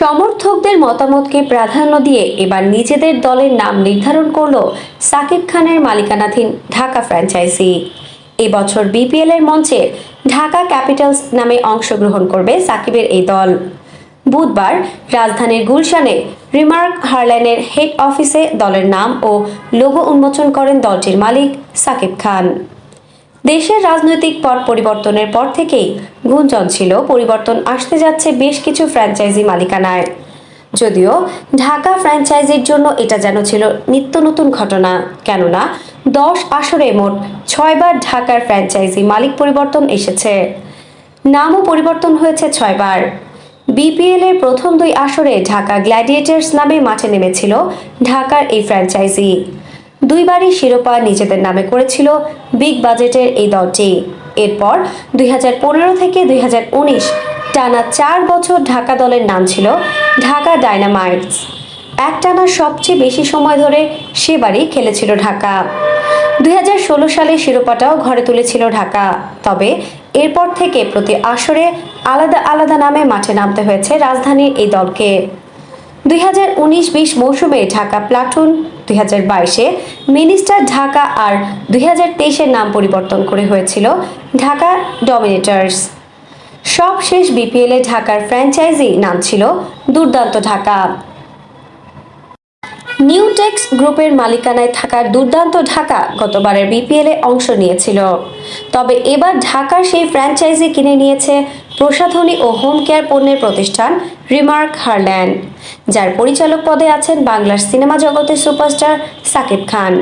সমর্থকদের মতামতকে প্রাধান্য দিয়ে এবার নিজেদের দলের নাম নির্ধারণ করল সাকিব খানের মালিকানাধীন ঢাকা ফ্র্যাঞ্চাইজি। এবছর বিপিএল এর মঞ্চে ঢাকা ক্যাপিটালস নামে অংশগ্রহণ করবে সাকিবের এই দল। বুধবার রাজধানীর গুলশানে রিমার্ক হারল্যান্ডের হেড অফিসে দলের নাম ও লোগো উন্মোচন করেন দলটির মালিক সাকিব খান। দেশের রাজনৈতিক পট পরিবর্তনের পর থেকেই গুঞ্জন ছিল, পরিবর্তন আসতে যাচ্ছে বেশ কিছু ফ্র্যাঞ্চাইজি মালিকানায়। যদিও ঢাকা ফ্র্যাঞ্চাইজির জন্য এটা যেন ছিল নিত্য নতুন ঘটনা, কেননা দশ আসরে মোট ছয়বার ঢাকার ফ্র্যাঞ্চাইজি মালিক পরিবর্তন এসেছে। নামও পরিবর্তন হয়েছে ছয়বার। বিপিএল এর প্রথম দুই আসরে ঢাকা গ্ল্যাডিয়েটার্স নামে মাঠে নেমেছিল ঢাকার এই ফ্র্যাঞ্চাইজি। দুইবারই শিরোপা নিজেদের নামে করেছিল বিগ বাজেটের এই দলটি। এরপর দুই হাজার পনেরো থেকে দুই হাজার উনিশ টানা চার বছর ঢাকা দলের নাম ছিল ঢাকা ডায়নামাইটস। একটানা সবচেয়ে বেশি সময় ধরে সেবারই খেলেছিল ঢাকা। দুই হাজার ষোলো সালে শিরোপাটাও ঘরে তুলেছিল ঢাকা। তবে এরপর থেকে প্রতি আসরে আলাদা আলাদা নামে মাঠে নামতে হয়েছে রাজধানীর এই দলকে। দুই হাজার উনিশ বিশ মৌসুমে ঢাকা প্লাটুন, দুই হাজার বাইশে মিনিস্টার ঢাকা আর দুই হাজার তেইশের নাম পরিবর্তন করে হয়েছিল ঢাকা ডমিনেটার্স। সব শেষ বিপিএলে ঢাকার ফ্র্যাঞ্চাইজি নাম ছিল দুর্দান্ত ঢাকা। নিউটেক্স গ্রুপের মালিকানায় থাকা দুর্দান্ত ঢাকা গতবারের বিপিএলে অংশ নিয়েছিল। তবে এবার ঢাকার সেই ফ্র্যাঞ্চাইজি কিনে নিয়েছে প্রসাধনী ও হোম কেয়ার পণ্যের প্রতিষ্ঠান রিমার্ক হারল্যান্ড যার পরিচালক পদে আছেন বাংলার সিনেমা জগতের সুপারস্টার সাকিব খান।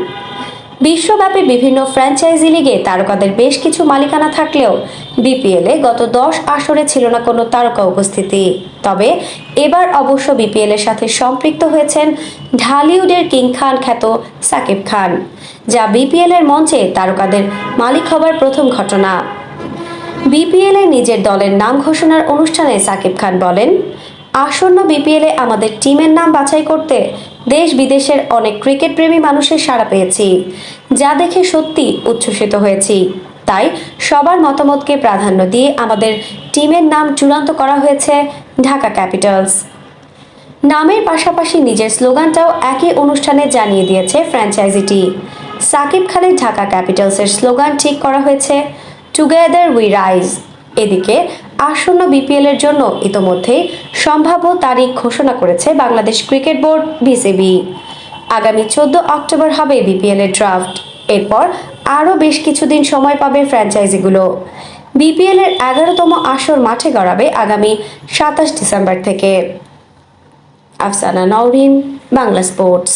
বিশ্বব্যাপী বিভিন্ন ফ্র্যাঞ্চাইজি লিগে তারকাদের বেশ কিছু মালিকানা থাকলেও বিপিএলে গত দশ আসরে ছিল না কোনো তারকা উপস্থিতি। তবে এবার অবশ্য বিপিএল এর সাথে সম্পৃক্ত হয়েছেন ঢালিউডের কিং খান খ্যাত সাকিব খান, যা বিপিএল এর মঞ্চে তারকাদের মালিক হবার প্রথম ঘটনা। বিপিএল এ নিজের দলের নাম ঘোষণার অনুষ্ঠানে সাকিব খান বলেন, আসন্ন বিপিএলে আমাদের টিমের নাম বাছাই করতে দেশ বিদেশের অনেক ক্রিকেট প্রেমী মানুষের সাড়া পেয়েছি, যা দেখে সত্যি উচ্ছ্বসিত হয়েছি। তাই সবার মতামতকে প্রাধান্য দিয়ে আমাদের টিমের নাম চূড়ান্ত করা হয়েছে ঢাকা ক্যাপিটালস। নামের পাশাপাশি নিজের স্লোগানটাও একই অনুষ্ঠানে জানিয়ে দিয়েছে ফ্র্যাঞ্চাইজিটি। সাকিব খানের ঢাকা ক্যাপিটালসের স্লোগান ঠিক করা হয়েছে টুগেদার উই রাইজ এদিকে আসন্ন বিপিএল এর জন্য ইতোমধ্যেই সম্ভাব্য তারিখ ঘোষণা করেছে বাংলাদেশ ক্রিকেট বোর্ড বিসিবি আগামী চোদ্দ অক্টোবর হবে বিপিএল এর ড্রাফট এরপর আরও বেশ কিছুদিন সময় পাবে ফ্র্যাঞ্চাইজিগুলো বিপিএল এর এগারোতম আসর মাঠে গড়াবে আগামী সাতাশ ডিসেম্বর থেকে। আফসানা নওরিন, বাংলা স্পোর্টস।